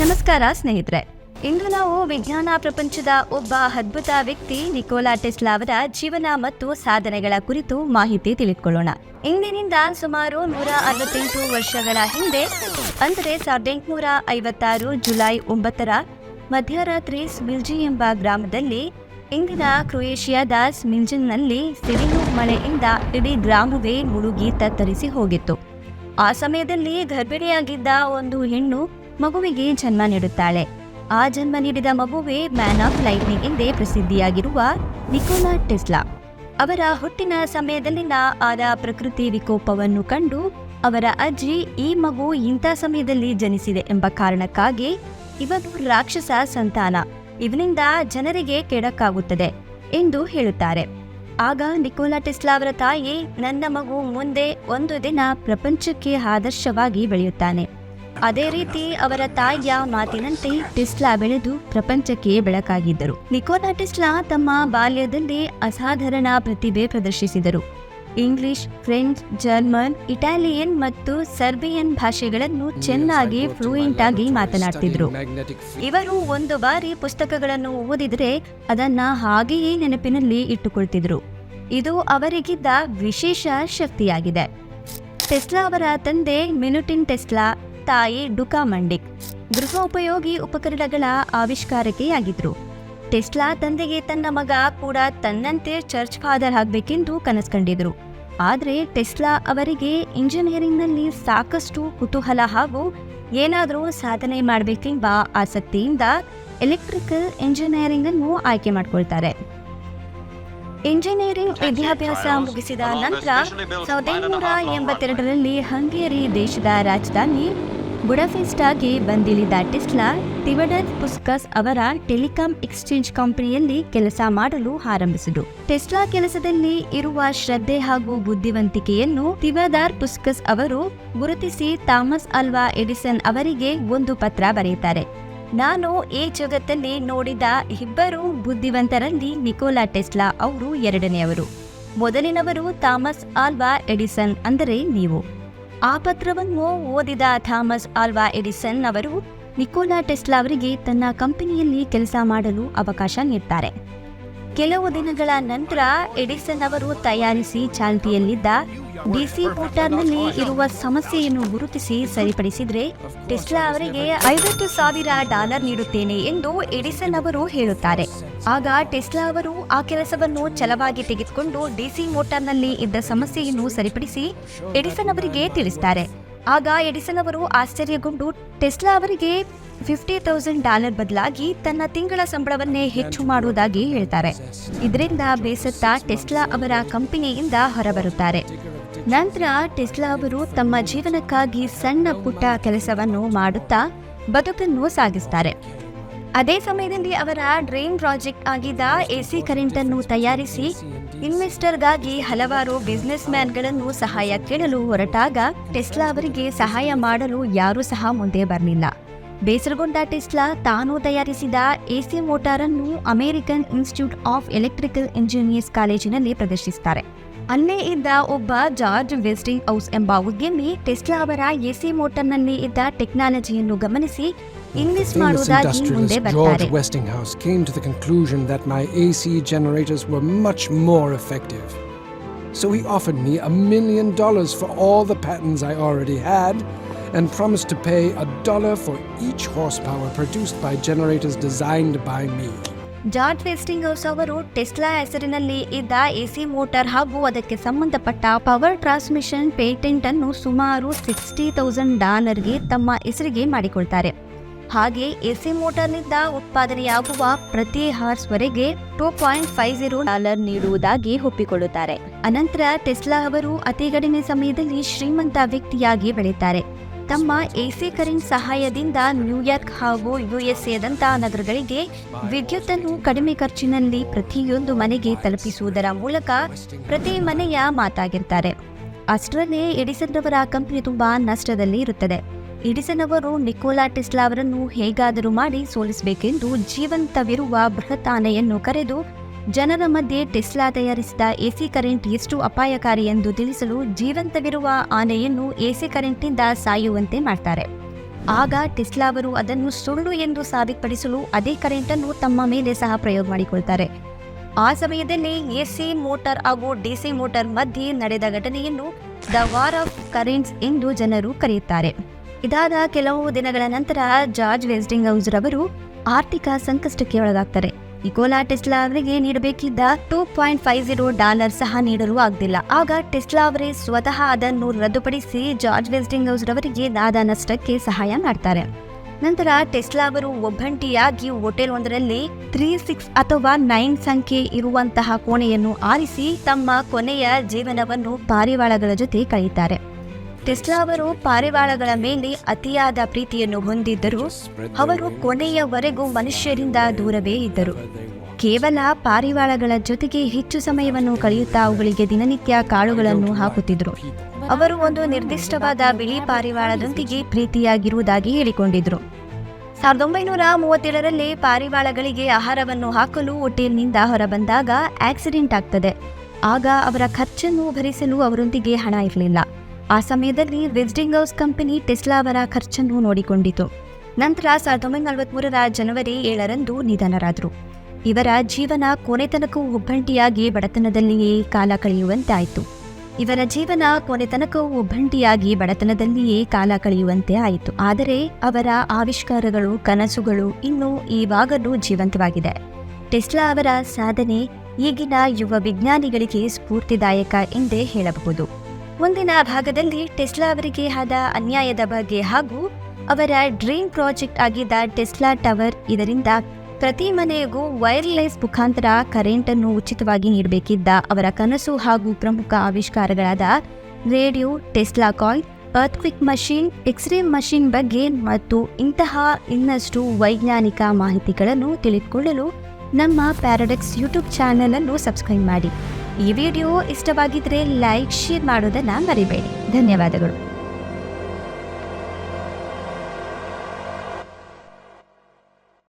ನಮಸ್ಕಾರ ಸ್ನೇಹಿತರೆ. ಇಂದು ನಾವು ವಿಜ್ಞಾನ ಪ್ರಪಂಚದ ಒಬ್ಬ ಅದ್ಭುತ ವ್ಯಕ್ತಿ ನಿಕೋಲಾ ಟೆಸ್ಲಾ ಅವರ ಜೀವನ ಮತ್ತು ಸಾಧನೆಗಳ ಕುರಿತು ಮಾಹಿತಿ ತಿಳಿದುಕೊಳ್ಳೋಣ. ಇಂದಿನಿಂದ ಸುಮಾರು ನೂರ ಅರವತ್ತೆಂಟು ವರ್ಷಗಳ ಹಿಂದೆ, ಅಂದರೆ ಸಾವಿರದ ಎಂಟುನೂರ ಐವತ್ತಾರು ಜುಲೈ ಒಂಬತ್ತರ ಮಧ್ಯರಾತ್ರಿ ಸ್ಮಿಲ್ಜಿ ಎಂಬ ಗ್ರಾಮದಲ್ಲಿ ಇಂದಿನ ಕ್ರೊಯೇಷಿಯಾದ ಸ್ಮಿಲ್ಜಿನ್ನಲ್ಲಿ ಸಿಡಿಲು ಮಳೆಯಿಂದ ಇಡೀ ಗ್ರಾಮವೇ ಮುಳುಗಿ ತತ್ತರಿಸಿ ಹೋಗಿತ್ತು. ಆ ಸಮಯದಲ್ಲಿ ಗರ್ಭಿಣಿಯಾಗಿದ್ದ ಒಂದು ಹೆಣ್ಣು ಮಗುವಿಗೆ ಜನ್ಮ ನೀಡುತ್ತಾಳೆ. ಆ ಜನ್ಮ ನೀಡಿದ ಮಗುವೇ ಮ್ಯಾನ್ ಆಫ್ ಲೈಟ್ನಿಂಗ್ ಎಂದೇ ಪ್ರಸಿದ್ಧಿಯಾಗಿರುವ ನಿಕೋಲಾ ಟೆಸ್ಲಾ. ಅವರ ಹುಟ್ಟಿನ ಸಮಯದಲ್ಲಿನ ಆದ ಪ್ರಕೃತಿ ವಿಕೋಪವನ್ನು ಕಂಡು ಅವರ ಅಜ್ಜಿ ಈ ಮಗು ಇಂಥ ಸಮಯದಲ್ಲಿ ಜನಿಸಿದೆ ಎಂಬ ಕಾರಣಕ್ಕಾಗಿ ಇವನು ರಾಕ್ಷಸ ಸಂತಾನ. ಇವನಿಂದ ಜನರಿಗೆ ಕೆಡಕ್ಕಾಗುತ್ತದೆ ಎಂದು ಹೇಳುತ್ತಾರೆ. ಆಗ ನಿಕೋಲಾ ಟೆಸ್ಲಾ ಅವರ ತಾಯಿ, ನನ್ನ ಮಗು ಮುಂದೆ ಒಂದು ದಿನ ಪ್ರಪಂಚಕ್ಕೆ ಆದರ್ಶವಾಗಿ ಬೆಳೆಯುತ್ತಾನೆ. ಅದೇ ರೀತಿ ಅವರ ತಾಯಿಯ ಮಾತಿನಂತೆ ಟೆಸ್ಲಾ ಬೆಳೆದು ಪ್ರಪಂಚಕ್ಕೆ ಬೆಳಕಾಗಿದ್ದರು. ನಿಕೋಲಾ ಟೆಸ್ಲಾ ತಮ್ಮ ಬಾಲ್ಯದಲ್ಲಿ ಅಸಾಧಾರಣ ಪ್ರತಿಭೆ ಪ್ರದರ್ಶಿಸಿದರು. ಇಂಗ್ಲಿಷ್, ಫ್ರೆಂಚ್, ಜರ್ಮನ್, ಇಟಾಲಿಯನ್ ಮತ್ತು ಸರ್ಬಿಯನ್ ಭಾಷೆಗಳನ್ನು ಚೆನ್ನಾಗಿ ಫ್ಲೂಯೆಂಟ್ ಆಗಿ ಮಾತನಾಡ್ತಿದ್ರು. ಇವರು ಒಂದು ಬಾರಿ ಪುಸ್ತಕಗಳನ್ನು ಓದಿದರೆ ಅದನ್ನ ಹಾಗೆಯೇ ನೆನಪಿನಲ್ಲಿ ಇಟ್ಟುಕೊಳ್ತಿದ್ರು. ಇದು ಅವರಿಗಿದ್ದ ವಿಶೇಷ ಶಕ್ತಿಯಾಗಿದೆ. ಟೆಸ್ಲಾ ಅವರ ತಂದೆ ಮಿನುಟಿನ್ ಟೆಸ್ಲಾ ತಾಯಿ ಡುಕಾ ಮಂಡಿಕ್, ಗೃಹ ಉಪಯೋಗಿ ಉಪಕರಣಗಳ ಆವಿಷ್ಕಾರಕೆಯಾಗಿದ್ರು. ಟೆಸ್ಲಾ ತಂದೆಗೆ ತನ್ನ ಮಗ ಕೂಡ ತನ್ನಂತೆ ಚರ್ಚ್ ಫಾದರ್ ಆಗಬೇಕೆಂದು ಕನಸು ಕಂಡಿದ್ರು ಆದರೆ ಟೆಸ್ಲಾ ಅವರಿಗೆ ಇಂಜಿನಿಯರಿಂಗ್ನಲ್ಲಿ ಸಾಕಷ್ಟು ಕುತೂಹಲ ಹಾಗೂ ಏನಾದರೂ ಸಾಧನೆ ಮಾಡಬೇಕೆಂಬ ಆಸಕ್ತಿಯಿಂದ ಎಲೆಕ್ಟ್ರಿಕಲ್ ಇಂಜಿನಿಯರಿಂಗ್ ಅನ್ನು ಆಯ್ಕೆ ಮಾಡ್ಕೊಳ್ತಾರೆ. ಇಂಜಿನಿಯರಿಂಗ್ ವಿದ್ಯಾಭ್ಯಾಸ ಮುಗಿಸಿದ ನಂತರ ಸಾವಿರದ ಎಂಟುನೂರ ಎಂಬತ್ತೆರಡರಲ್ಲಿ ಹಂಗೇರಿ ದೇಶದ ರಾಜಧಾನಿ ಬುಡಫೆಸ್ಟಾಗೆ ಬಂದಿಳಿದ ಟೆಸ್ಲಾ ಟಿವಡರ್ ಪುಸ್ಕಸ್ ಅವರ ಟೆಲಿಕಾಂ ಎಕ್ಸ್ಚೇಂಜ್ ಕಂಪನಿಯಲ್ಲಿ ಕೆಲಸ ಮಾಡಲು ಆರಂಭಿಸಿದರು ಟೆಸ್ಲಾ ಕೆಲಸದಲ್ಲಿ ಇರುವ ಶ್ರದ್ಧೆ ಹಾಗೂ ಬುದ್ಧಿವಂತಿಕೆಯನ್ನು ತಿವದಾರ್ ಪುಸ್ಕಸ್ ಅವರು ಗುರುತಿಸಿ ಥಾಮಸ್ ಅಲ್ವಾ ಎಡಿಸನ್ ಅವರಿಗೆ ಒಂದು ಪತ್ರ ಬರೆಯುತ್ತಾರೆ. ನಾನು ಈ ಜಗತ್ತಲ್ಲಿ ನೋಡಿದ ಇಬ್ಬರು ಬುದ್ಧಿವಂತರಲ್ಲಿ ನಿಕೋಲಾ ಟೆಸ್ಲಾ ಅವರು ಎರಡನೆಯವರು. ಮೊದಲಿನವರು ಥಾಮಸ್ ಆಲ್ವಾ ಎಡಿಸನ್ ಅಂದರೆ ನೀವು. ಆ ಪತ್ರವನ್ನು ಓದಿದ ಥಾಮಸ್ ಆಲ್ವಾ ಎಡಿಸನ್ ಅವರು ನಿಕೋಲಾ ಟೆಸ್ಲಾ ಅವರಿಗೆ ತನ್ನ ಕಂಪನಿಯಲ್ಲಿ ಕೆಲಸ ಮಾಡಲು ಅವಕಾಶ ನೀಡ್ತಾರೆ. ಕೆಲವು ದಿನಗಳ ನಂತರ ಎಡಿಸನ್ ಅವರು ತಯಾರಿಸಿ ಚಾಲ್ತಿಯಲ್ಲಿದ್ದ ಡಿಸಿ ಮೋಟಾರ್ನಲ್ಲಿ ಇರುವ ಸಮಸ್ಯೆಯನ್ನು ಗುರುತಿಸಿ ಸರಿಪಡಿಸಿದ್ರೆ ಟೆಸ್ಲಾ ಅವರಿಗೆ ಐವತ್ತು ಸಾವಿರ ಡಾಲರ್ ನೀಡುತ್ತೇನೆ ಎಂದು ಎಡಿಸನ್ ಅವರು ಹೇಳುತ್ತಾರೆ. ಆಗ ಟೆಸ್ಲಾ ಅವರು ಆ ಕೆಲಸವನ್ನು ಛಲವಾಗಿ ತೆಗೆದುಕೊಂಡು ಡಿಸಿ ಮೋಟಾರ್ನಲ್ಲಿ ಇದ್ದ ಸಮಸ್ಯೆಯನ್ನು ಸರಿಪಡಿಸಿ ಎಡಿಸನ್ ಅವರಿಗೆ ತಿಳಿಸ್ತಾರೆ. ಆಗ ಎಡಿಸನ್ ಅವರು ಆಶ್ಚರ್ಯಗೊಂಡು, ಟೆಸ್ಲಾ ಅವರಿಗೆ ಫಿಫ್ಟಿ ತೌಸಂಡ್ ಡಾಲರ್ ಬದಲಾಗಿ ತನ್ನ ತಿಂಗಳ ಸಂಬಳವನ್ನೇ ಹೆಚ್ಚು ಮಾಡುವುದಾಗಿ ಹೇಳ್ತಾರೆ. ಇದರಿಂದ ಬೇಸತ್ತ ಟೆಸ್ಲಾ ಅವರ ಕಂಪನಿಯಿಂದ ಹೊರಬರುತ್ತಾರೆ. ನಂತರ ಟೆಸ್ಲಾ ಅವರು ತಮ್ಮ ಜೀವನಕ್ಕಾಗಿ ಸಣ್ಣ ಪುಟ್ಟ ಕೆಲಸವನ್ನು ಮಾಡುತ್ತಾ ಬದುಕನ್ನು ಸಾಗಿಸ್ತಾರೆ. ಅದೇ ಸಮಯದಲ್ಲಿ ಅವರ ಡ್ರೀಮ್ ಪ್ರಾಜೆಕ್ಟ್ ಆಗಿದ್ದ ಎಸಿ ಕರೆಂಟ್ ಅನ್ನು ತಯಾರಿಸಿ ಇನ್ವೆಸ್ಟರ್ಗಾಗಿ ಹಲವಾರು ಬಿಸ್ನೆಸ್ ಮ್ಯಾನ್ಗಳನ್ನು ಸಹಾಯ ಕೇಳಲು ಹೊರಟಾಗ ಟೆಸ್ಲಾ ಅವರಿಗೆ ಸಹಾಯ ಮಾಡಲು ಯಾರೂ ಸಹ ಮುಂದೆ ಬರಲಿಲ್ಲ. ಬೇಸರಗೊಂಡ ಟೆಸ್ಲಾ ತಾನು ತಯಾರಿಸಿದ ಎಸಿ ಮೋಟಾರನ್ನು American Institute of Electrical Engineers ಕಾಲೇಜಿನಲ್ಲಿ ಪ್ರದರ್ಶಿಸುತ್ತಾರೆ ಅಲ್ಲೇ ಇದ್ದ ಒಬ್ಬ ಜಾರ್ಜ್ ವೆಸ್ಟಿಂಗ್ ಹೌಸ್ ಎಂಬ ಉದ್ಯಮಿ ಟೆಸ್ಲಾ ಅವರ ಎಸಿ ಮೋಟಾರ್ನಲ್ಲಿ ಇದ್ದ ಟೆಕ್ನಾಲಜಿಯನ್ನು ಗಮನಿಸಿ ಇಂಗ್ಲಿಷ್ ಮಾಡುವುದಾಗಿ ಮುಂದೆ ಬರ್ತಾರೆ. Westinghouse came to the conclusion that my AC generators were much more effective So he offered me a million dollars for all the patents I already had and promised to pay a dollar for each horsepower produced by generators designed by me. George Westinghouse ಅವರು Tesla ಹೆಸರಿನಲ್ಲಿ ಇದ್ದ AC motor ಹಾಗೂ ಅದಕ್ಕೆ ಸಂಬಂಧಪಟ್ಟ power transmission patent ಅನ್ನು ಸುಮಾರು sixty thousand ಡಾಲರ್ಗೆ ತಮ್ಮ ಹೆಸರಿಗೆ ಮಾಡಿಕೊಳ್ತಾರೆ. ಹಾಗೆ ಎಸಿ ಮೋಟಾರ್ನಿಂದ ಉತ್ಪಾದನೆಯಾಗುವ ಪ್ರತಿ ಹಾರ್ಸ್ವರೆಗೆ two point five zero dollar ನೀಡುವುದಾಗಿ ಒಪ್ಪಿಕೊಳ್ಳುತ್ತಾರೆ. ಅನಂತರ ಟೆಸ್ಲಾ ಅವರು ಅತಿ ಕಡಿಮೆ ಸಮಯದಲ್ಲಿ ಶ್ರೀಮಂತ ವ್ಯಕ್ತಿಯಾಗಿ ಬೆಳೆಯುತ್ತಾರೆ ತಮ್ಮ ಎಸಿ ಕರೆಂಟ್ ಸಹಾಯದಿಂದ ನ್ಯೂಯಾರ್ಕ್ ಹಾಗೂ ಯುಎಸ್ಎದಂತಹ ನಗರಗಳಿಗೆ ವಿದ್ಯುತ್ತನ್ನು ಕಡಿಮೆ ಖರ್ಚಿನಲ್ಲಿ ಪ್ರತಿಯೊಂದು ಮನೆಗೆ ತಲುಪಿಸುವುದರ ಮೂಲಕ ಪ್ರತಿ ಮನೆಯ ಮಾತಾಗಿರ್ತಾರೆ. ಅಷ್ಟರಲ್ಲೇ ಎಡಿಸನ್ ರವರ ಕಂಪನಿ ತುಂಬಾ ನಷ್ಟದಲ್ಲಿ ಇರುತ್ತದೆ ಎಡಿಸನ್ ಅವರು ನಿಕೋಲಾ ಟೆಸ್ಲಾ ಅವರನ್ನು ಹೇಗಾದರೂ ಮಾಡಿ ಸೋಲಿಸಬೇಕೆಂದು ಜೀವಂತವಿರುವ ಬೃಹತ್ ಆನೆಯನ್ನು ಕರೆದು ಜನರ ಮಧ್ಯೆ ಟೆಸ್ಲಾ ತಯಾರಿಸಿದ ಎಸಿ ಕರೆಂಟ್ ಎಷ್ಟು ಅಪಾಯಕಾರಿ ಎಂದು ತಿಳಿಸಲು ಜೀವಂತವಿರುವ ಆನೆಯನ್ನು ಎಸಿ ಕರೆಂಟ್ನಿಂದ ಸಾಯುವಂತೆ ಮಾಡ್ತಾರೆ. ಆಗ ಟೆಸ್ಲಾ ಅವರು ಅದನ್ನು ಸುಳ್ಳು ಎಂದು ಸಾಬೀತುಪಡಿಸಲು ಅದೇ ಕರೆಂಟನ್ನು ತಮ್ಮ ಮೇಲೆ ಸಹ ಪ್ರಯೋಗ ಮಾಡಿಕೊಳ್ತಾರೆ. ಆ ಸಮಯದಲ್ಲಿ ಎಸಿ ಮೋಟಾರ್ ಹಾಗೂ ಡಿಸಿ ಮೋಟಾರ್ ಮಧ್ಯೆ ನಡೆದ ಘಟನೆಯನ್ನು ದ ವಾರ್ ಆಫ್ ಕರೆಂಟ್ಸ್ ಎಂದು ಜನರು ಕರೆಯುತ್ತಾರೆ. ಇದಾದ ಕೆಲವು ದಿನಗಳ ನಂತರ ಜಾರ್ಜ್ ವೆಸ್ಟಿಂಗ್ ಹೌಸ್ ರವರು ಆರ್ಥಿಕ ಸಂಕಷ್ಟಕ್ಕೆ ಒಳಗಾಗ್ತಾರೆ. ನಿಕೋಲಾ ಟೆಸ್ಲಾ ಅವರಿಗೆ ನೀಡಬೇಕಿದ್ದ two point five zero dollar ಸಹ ನೀಡಲು ಆಗಲಿಲ್ಲ ಆಗ ಟೆಸ್ಲಾ ಅವರೇ ಸ್ವತಃ ಅದನ್ನು ರದ್ದುಪಡಿಸಿ ಜಾರ್ಜ್ ವೆಸ್ಟಿಂಗ್ ಹೌಸ್ ರವರಿಗೆ ಆದ ನಷ್ಟಕ್ಕೆ ಸಹಾಯ ಮಾಡ್ತಾರೆ. ನಂತರ ಟೆಸ್ಲಾ ಅವರು ಒಬ್ಬಂಟಿಯಾಗಿ ಹೋಟೆಲ್ ಒಂದರಲ್ಲಿ ತ್ರೀ ಸಿಕ್ಸ್ ಅಥವಾ ನೈನ್ ಸಂಖ್ಯೆ ಇರುವಂತಹ ಕೋಣೆಯನ್ನು ಆರಿಸಿ ತಮ್ಮ ಕೊನೆಯ ಜೀವನವನ್ನು ಪಾರಿವಾಳಗಳ ಜೊತೆ ಕಳೆಯುತ್ತಾರೆ. ಟೆಸ್ಲಾ ಅವರು ಪಾರಿವಾಳಗಳ ಮೇಲೆ ಅತಿಯಾದ ಪ್ರೀತಿಯನ್ನು ಹೊಂದಿದ್ದರು, ಅವರು ಕೊನೆಯವರೆಗೂ ಮನುಷ್ಯರಿಂದ ದೂರವೇ ಇದ್ದರು. ಕೇವಲ ಪಾರಿವಾಳಗಳ ಜೊತೆಗೆ ಹೆಚ್ಚು ಸಮಯವನ್ನು ಕಳೆಯುತ್ತಾ ಅವುಗಳಿಗೆ ದಿನನಿತ್ಯ ಕಾಳುಗಳನ್ನು ಹಾಕುತ್ತಿದ್ದರು. ಅವರು ಒಂದು ನಿರ್ದಿಷ್ಟವಾದ ಬಿಳಿ ಪಾರಿವಾಳದೊಂದಿಗೆ ಪ್ರೀತಿಯಾಗಿರುವುದಾಗಿ ಹೇಳಿಕೊಂಡಿದ್ದರು. ಸಾವಿರದ ಒಂಬೈನೂರ ಮೂವತ್ತೇಳರಲ್ಲಿ ಪಾರಿವಾಳಗಳಿಗೆ ಆಹಾರವನ್ನು ಹಾಕಲು ಹೋಟೆಲ್ನಿಂದ ಹೊರಬಂದಾಗ ಆಕ್ಸಿಡೆಂಟ್ ಆಗ್ತದೆ. ಆಗ ಅವರ ಖರ್ಚನ್ನು ಭರಿಸಲು ಅವರೊಂದಿಗೆ ಹಣ ಇರಲಿಲ್ಲ. ಆ ಸಮಯದಲ್ಲಿ ವೆಸ್ಟಿಂಗ್ ಹೌಸ್ ಕಂಪನಿ ಟೆಸ್ಲಾ ಅವರ ಖರ್ಚನ್ನು ನೋಡಿಕೊಂಡಿತು. ನಂತರ ಸಾವಿರದ ಒಂಬೈನೂರ ನಲವತ್ಮೂರರ ಜನವರಿ ಏಳರಂದು ನಿಧನರಾದರು. ಇವರ ಜೀವನ ಕೊನೆತನಕ್ಕೂ ಒಬ್ಬಂಟಿಯಾಗಿ ಬಡತನದಲ್ಲಿಯೇ ಕಾಲ ಕಳೆಯುವಂತಾಯಿತು. ಇವರ ಜೀವನ ಕೊನೆತನಕ್ಕೂ ಒಬ್ಬಂಟಿಯಾಗಿ ಬಡತನದಲ್ಲಿಯೇ ಕಾಲ ಕಳೆಯುವಂತೆ ಆಯಿತು. ಆದರೆ ಅವರ ಆವಿಷ್ಕಾರಗಳು, ಕನಸುಗಳು ಇನ್ನೂ ಈವಾಗಲೂ ಜೀವಂತವಾಗಿದೆ. ಟೆಸ್ಲಾ ಅವರ ಸಾಧನೆ ಈಗಿನ ಯುವ ವಿಜ್ಞಾನಿಗಳಿಗೆ ಸ್ಫೂರ್ತಿದಾಯಕ ಎಂದೇ ಹೇಳಬಹುದು. ಮುಂದಿನ ಭಾಗದಲ್ಲಿ ಟೆಸ್ಲಾ ಅವರಿಗೆ ಆದ ಅನ್ಯಾಯದ ಬಗ್ಗೆ ಹಾಗೂ ಅವರ ಡ್ರೀಮ್ ಪ್ರಾಜೆಕ್ಟ್ ಆಗಿದ್ದ ಟೆಸ್ಲಾ ಟವರ್ ಇದರಿಂದ ಪ್ರತಿ ಮನೆಗೂ ವೈರ್ಲೆಸ್ ಮುಖಾಂತರ ಕರೆಂಟ್ ಅನ್ನು ಉಚಿತವಾಗಿ ನೀಡಬೇಕಿದ್ದ ಅವರ ಕನಸು ಹಾಗೂ ಪ್ರಮುಖ ಆವಿಷ್ಕಾರಗಳಾದ radio, Tesla coil earthquake machine, X-ray machine ಬಗ್ಗೆ ಮತ್ತು ಇಂತಹ ಇನ್ನಷ್ಟು ವೈಜ್ಞಾನಿಕ ಮಾಹಿತಿಗಳನ್ನು ತಿಳಿದುಕೊಳ್ಳಲು ನಮ್ಮ ಪ್ಯಾರಡಕ್ಸ್ ಯೂಟ್ಯೂಬ್ ಚಾನೆಲ್ ಅನ್ನು ಸಬ್ಸ್ಕ್ರೈಬ್ ಮಾಡಿ. ಈ ವಿಡಿಯೋ ಇಷ್ಟವಾಗಿದ್ರೆ ಲೈಕ್ ಶೇರ್ ಮಾಡೋದನ್ನ ಮರಿಬೇಡಿ. ಧನ್ಯವಾದಗಳು.